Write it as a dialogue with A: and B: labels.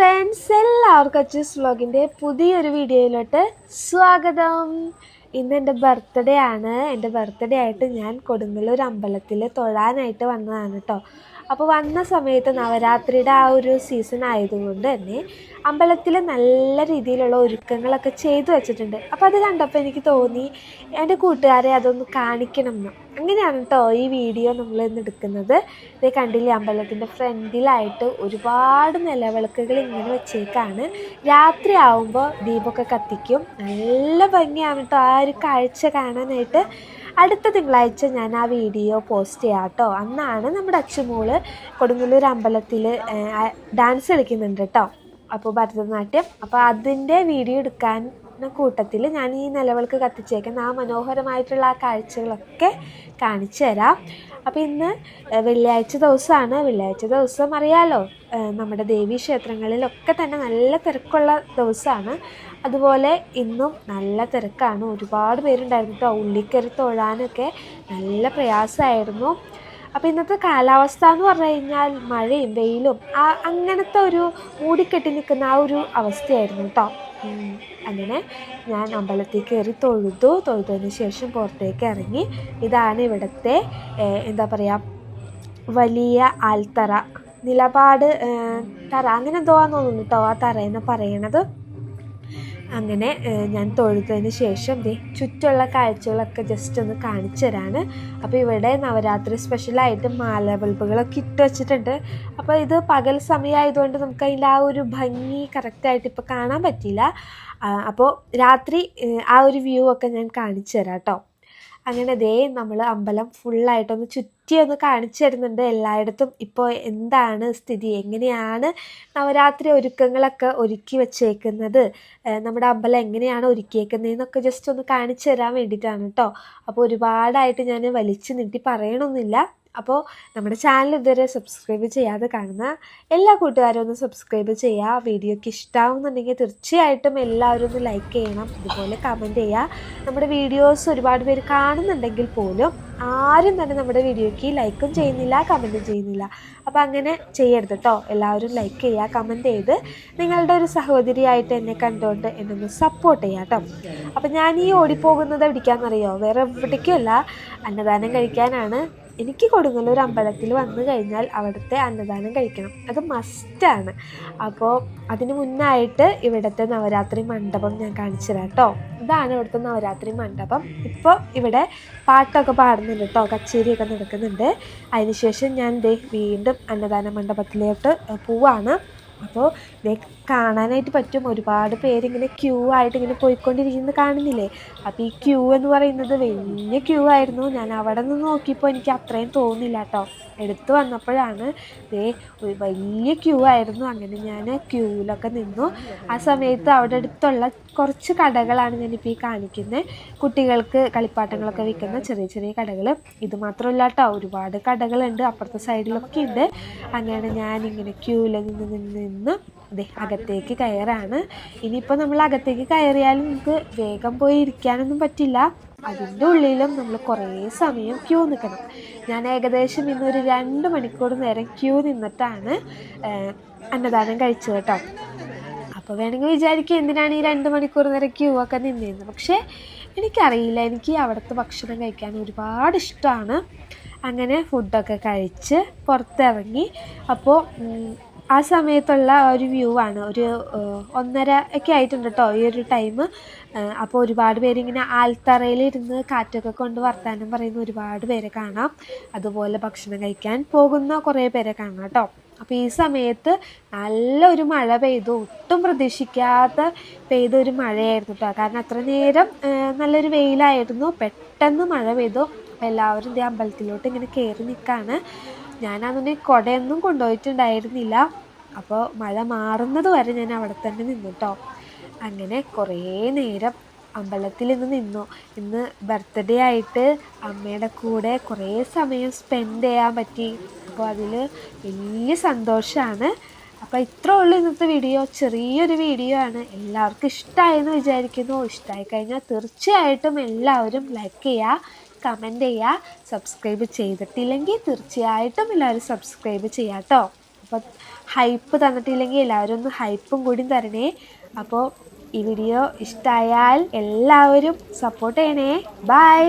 A: Friends എല്ലാവർക്കും അച്ചൂസ് വ്ലോഗിന്റെ പുതിയൊരു വീഡിയോയിലോട്ട് സ്വാഗതം. ഇന്ന് എന്റെ ബർത്ത്ഡേ ആണ്. എന്റെ ബർത്ത്ഡേ ആയിട്ട് ഞാൻ കൊടുങ്ങല്ലൂർ അമ്പലത്തിൽ തൊഴാനായിട്ട് വന്നതാണ് കേട്ടോ അപ്പോൾ വന്ന സമയത്ത് നവരാത്രിയുടെ ആ ഒരു സീസൺ ആയതുകൊണ്ട് തന്നെ അമ്പലത്തിൽ നല്ല രീതിയിലുള്ള ഒരുക്കങ്ങളൊക്കെ ചെയ്തു വെച്ചിട്ടുണ്ട്. അപ്പോൾ അത് കണ്ടപ്പോൾ എനിക്ക് തോന്നി എന്റെ കൂട്ടുകാരെ അതൊന്ന് കാണിക്കണം എന്ന് അങ്ങനെയാണ് കേട്ടോ ഈ വീഡിയോ നമ്മൾ ഇന്ന് എടുക്കുന്നത്. ഇത് കണ്ടില്ലേ അമ്പലത്തിന്റെ ഫ്രണ്ടിലായിട്ട് ഒരുപാട് നിലവിളക്കുകൾ ഇങ്ങനെ വെച്ചേക്കാണ്. രാത്രി ആവുമ്പോൾ ദീപമൊക്കെ കത്തിക്കും. നല്ല ഭംഗിയാണ് കേട്ടോ ആ ഒരു കാഴ്ച കാണാനായിട്ട്. അടുത്ത തിങ്കളാഴ്ച ഞാൻ ആ വീഡിയോ പോസ്റ്റ് ചെയ്യാം കേട്ടോ. അന്നാണ് നമ്മുടെ അച്ഛമോൾ കൊടുങ്ങല്ലൂർ അമ്പലത്തിൽ ഡാൻസ് കളിക്കുന്നുണ്ട് കേട്ടോ. അപ്പോൾ ഭരതനാട്യം. അപ്പോൾ അതിന്റെ വീഡിയോ എടുക്കാൻ കൂട്ടത്തിൽ ഞാൻ ഈ നിലവിളക്ക് കത്തിച്ചേക്കുന്ന ആ മനോഹരമായിട്ടുള്ള ആ കാഴ്ചകളൊക്കെ കാണിച്ചു തരാം. അപ്പോൾ ഇന്ന് വെള്ളിയാഴ്ച ദിവസമാണ്. വെള്ളിയാഴ്ച ദിവസം അറിയാലോ നമ്മുടെ ദേവീ ക്ഷേത്രങ്ങളിലൊക്കെ തന്നെ നല്ല തിരക്കുള്ള ദിവസമാണ്. അതുപോലെ ഇന്നും നല്ല തിരക്കാണ്. ഒരുപാട് പേരുണ്ടായിരുന്നു കേട്ടോ ഉള്ളിക്കരി തൊഴാനൊക്കെ നല്ല പ്രയാസമായിരുന്നു. അപ്പോൾ ഇന്നത്തെ കാലാവസ്ഥ എന്ന് പറഞ്ഞു കഴിഞ്ഞാൽ മഴയും വെയിലും ആ അങ്ങനത്തെ ഒരു മൂടിക്കെട്ടി നിൽക്കുന്ന ആ ഒരു അവസ്ഥയായിരുന്നു കേട്ടോ അങ്ങനെ ഞാൻ അമ്പലത്തിൽ കയറി തൊഴുതു. തൊഴുതതിന് ശേഷം പുറത്തേക്ക് ഇറങ്ങി. ഇതാണ് ഇവിടുത്തെ എന്താ പറയുക വലിയ ആൽത്തറ. നിലപാട് തറ. അങ്ങനെ എന്തോ തോന്നുന്നു കേട്ടോ ആ തറയെന്ന് പറയണത്. അങ്ങനെ ഞാൻ തൊഴുതതിന് ശേഷം ദേ ചുറ്റുള്ള കാഴ്ചകളൊക്കെ ജസ്റ്റ് ഒന്ന് കാണിച്ചു തരാണ്. അപ്പോൾ ഇവിടെ നവരാത്രി സ്പെഷ്യലായിട്ട് മാല ബൾബുകളൊക്കെ ഇട്ട് വെച്ചിട്ടുണ്ട്. അപ്പോൾ ഇത് പകൽ സമയമായതുകൊണ്ട് നമുക്ക് അതിന്റെ ആ ഒരു ഭംഗി കറക്റ്റായിട്ട് ഇപ്പോൾ കാണാൻ പറ്റിയില്ല. അപ്പോൾ രാത്രി ആ ഒരു വ്യൂ ഒക്കെ ഞാൻ കാണിച്ചു തരാം കേട്ടോ അങ്ങനെ ദേ നമ്മൾ അമ്പലം ഫുള്ളായിട്ടൊന്ന് ചുറ്റി ഒന്ന് കാണിച്ചു തരുന്നുണ്ട് എല്ലായിടത്തും. ഇപ്പോൾ എന്താണ് സ്ഥിതി? എങ്ങനെയാണ് നവരാത്രി ഒരുക്കങ്ങളൊക്കെ ഒരുക്കി വച്ചേക്കുന്നത്? നമ്മുടെ അമ്പലം എങ്ങനെയാണ് ഒരുക്കിയേക്കുന്നതെന്നൊക്കെ ജസ്റ്റ് ഒന്ന് കാണിച്ചു തരാൻ വേണ്ടിയിട്ടാണ് കേട്ടോ അപ്പോൾ ഒരുപാടായിട്ട് ഞാൻ വലിച്ചു നീട്ടി പറയണമെന്നില്ല അപ്പോൾ നമ്മുടെ ചാനൽ ഇതുവരെ സബ്സ്ക്രൈബ് ചെയ്യാതെ കാണുന്ന എല്ലാ കൂട്ടുകാരും ഒന്ന് സബ്സ്ക്രൈബ് ചെയ്യുക വീഡിയോയ്ക്ക് ഇഷ്ടമാവുന്നുണ്ടെങ്കിൽ തീർച്ചയായിട്ടും എല്ലാവരും ഒന്ന് ലൈക്ക് ചെയ്യണം. അതുപോലെ കമന്റ് ചെയ്യുക നമ്മുടെ വീഡിയോസ് ഒരുപാട് പേര് കാണുന്നുണ്ടെങ്കിൽ പോലും ആരും തന്നെ നമ്മുടെ വീഡിയോയ്ക്ക് ലൈക്കും ചെയ്യുന്നില്ല കമന്റും ചെയ്യുന്നില്ല. അപ്പോൾ അങ്ങനെ ചെയ്യരുത് കേട്ടോ എല്ലാവരും ലൈക്ക് ചെയ്യുക കമന്റ് ചെയ്ത് നിങ്ങളുടെ ഒരു സഹോദരിയായിട്ട് എന്നെ കണ്ടുകൊണ്ട് എന്നെ ഒന്ന് സപ്പോർട്ട് ചെയ്യുക കേട്ടോ അപ്പോൾ ഞാൻ ഈ ഓടിപ്പോകുന്നത് എവിടേക്കാണെന്നറിയോ വേറെ എവിടേക്കുമല്ല അന്നദാനം കഴിക്കാനാണ്. എനിക്ക് കൊടുങ്ങല്ലൂർ അമ്പലത്തിൽ വന്നു കഴിഞ്ഞാൽ അവിടുത്തെ അന്നദാനം കഴിക്കണം. അത് മസ്റ്റാണ് അപ്പോൾ അതിന് മുന്നായിട്ട് ഇവിടുത്തെ നവരാത്രി മണ്ഡപം ഞാൻ കാണിച്ചു തരാം കേട്ടോ ഇതാണ് ഇവിടുത്തെ നവരാത്രി മണ്ഡപം. ഇപ്പോൾ ഇവിടെ പാട്ടൊക്കെ പാടുന്നുണ്ട് കേട്ടോ കച്ചേരിയൊക്കെ നടക്കുന്നുണ്ട്. അതിനുശേഷം ഞാൻ ദേ വീണ്ടും അന്നദാന മണ്ഡപത്തിലോട്ട് പോവാണ്. അപ്പോൾ ദേ കാണാനായിട്ട് പറ്റും. ഒരുപാട് പേരിങ്ങനെ ക്യൂ ആയിട്ട് ഇങ്ങനെ പോയിക്കൊണ്ടിരിക്കുന്നത് കാണുന്നില്ലേ? അപ്പോൾ ഈ ക്യൂ എന്ന് പറയുന്നത് വലിയ ക്യൂ ആയിരുന്നു. ഞാൻ അവിടെ നിന്ന് നോക്കിയപ്പോൾ എനിക്ക് അത്രയും തോന്നില്ല കേട്ടോ. എടുത്തു വന്നപ്പോഴാണ് ദേ ഒരു വലിയ ക്യൂ ആയിരുന്നു. അങ്ങനെ ഞാൻ ക്യൂവിലൊക്കെ നിന്നു. ആ സമയത്ത് അവിടെ അടുത്തുള്ള കുറച്ച് കടകളാണ് ഞാനിപ്പോൾ ഈ കാണിക്കുന്നത് കുട്ടികൾക്ക് കളിപ്പാട്ടങ്ങളൊക്കെ വിൽക്കുന്ന ചെറിയ ചെറിയ കടകൾ ഇത് മാത്രമല്ല കേട്ടോ ഒരുപാട് കടകളുണ്ട്. അപ്പുറത്തെ സൈഡിലൊക്കെ ഉണ്ട് അങ്ങനെ ഞാനിങ്ങനെ ക്യൂവിൽ നിന്ന് നിന്ന് ദേ അകത്തേക്ക് കയറാണ്. ഇനിയിപ്പോൾ നമ്മൾ അകത്തേക്ക് കയറിയാലും നമുക്ക് വേഗം പോയി ഇരിക്കാനൊന്നും പറ്റില്ല. അതിന്റെ ഉള്ളിലും നമ്മൾ കുറേ സമയം ക്യൂ നിൽക്കണം ഞാൻ ഏകദേശം ഇന്നൊരു രണ്ട് മണിക്കൂർ നേരം ക്യൂ നിന്നിട്ടാണ് അന്നദാനം കഴിച്ചത് കേട്ടോ. അപ്പോൾ വേണമെങ്കിൽ വിചാരിക്കുക എന്തിനാണ് ഈ രണ്ട് മണിക്കൂർ നേരം ക്യൂ ഒക്കെ നിന്നിരുന്നത് പക്ഷേ എനിക്കറിയില്ല. എനിക്ക് അവിടുത്തെ ഭക്ഷണം കഴിക്കാൻ ഒരുപാട് ഇഷ്ടമാണ് അങ്ങനെ ഫുഡൊക്കെ കഴിച്ച് പുറത്തിറങ്ങി. അപ്പോൾ ആ സമയത്തുള്ള ഒരു വ്യൂ ആണ്. ഒരു ഒന്നര ഒക്കെ ആയിട്ടുണ്ട് കേട്ടോ ഈ ഒരു ടൈം അപ്പോൾ ഒരുപാട് പേരിങ്ങനെ ആൽത്തറയിലിരുന്ന് കാറ്റൊക്കെ കൊണ്ട് വർത്താനം പറയുന്ന ഒരുപാട് പേരെ കാണാം. അതുപോലെ ഭക്ഷണം കഴിക്കാൻ പോകുന്ന കുറേ പേരെ കാണാം കേട്ടോ അപ്പോൾ ഈ സമയത്ത് നല്ലൊരു മഴ പെയ്തു. ഒട്ടും പ്രതീക്ഷിക്കാത്ത പെയ്ത ഒരു മഴയായിരുന്നു കേട്ടോ കാരണം അത്ര നേരം നല്ലൊരു വെയിലായിരുന്നു. പെട്ടെന്ന് മഴ പെയ്തു. അപ്പോൾ എല്ലാവരും ദേ അമ്പലത്തിലോട്ട് ഇങ്ങനെ കയറി നിൽക്കുകയാണ് ഞാനതൊന്നും കുടയൊന്നും കൊണ്ടുപോയിട്ടുണ്ടായിരുന്നില്ല. അപ്പോൾ മഴ മാറുന്നത് വരെ ഞാൻ അവിടെ തന്നെ നിന്നു കേട്ടോ അങ്ങനെ കുറേ നേരം അമ്പലത്തിൽ ഇന്ന് നിന്നു. ഇന്ന് ബർത്ത്ഡേ ആയിട്ട് അമ്മയുടെ കൂടെ കുറേ സമയം സ്പെൻഡ് ചെയ്യാൻ പറ്റി. അപ്പോൾ അതിൽ വലിയ സന്തോഷമാണ് അപ്പോൾ ഇത്രേ ഉള്ളൂ ഇന്നത്തെ വീഡിയോ ചെറിയൊരു വീഡിയോ ആണ്. എല്ലാവർക്കും ഇഷ്ടമായെന്ന് വിചാരിക്കുന്നു. ഇഷ്ടമായി കഴിഞ്ഞാൽ തീർച്ചയായിട്ടും എല്ലാവരും ലൈക്ക് ചെയ്യുക കമന്റ് ചെയ്യുക സബ്സ്ക്രൈബ് ചെയ്തിട്ടില്ലെങ്കിൽ തീർച്ചയായിട്ടും എല്ലാവരും സബ്സ്ക്രൈബ് ചെയ്യാം കേട്ടോ അപ്പോൾ ഹൈപ്പ് തന്നിട്ടില്ലെങ്കിൽ എല്ലാവരും ഒന്ന് ഹൈപ്പും കൂടി തരണേ. അപ്പോൾ ഈ വീഡിയോ ഇഷ്ടമായാൽ എല്ലാവരും സപ്പോർട്ട് ചെയ്യണേ. ബൈ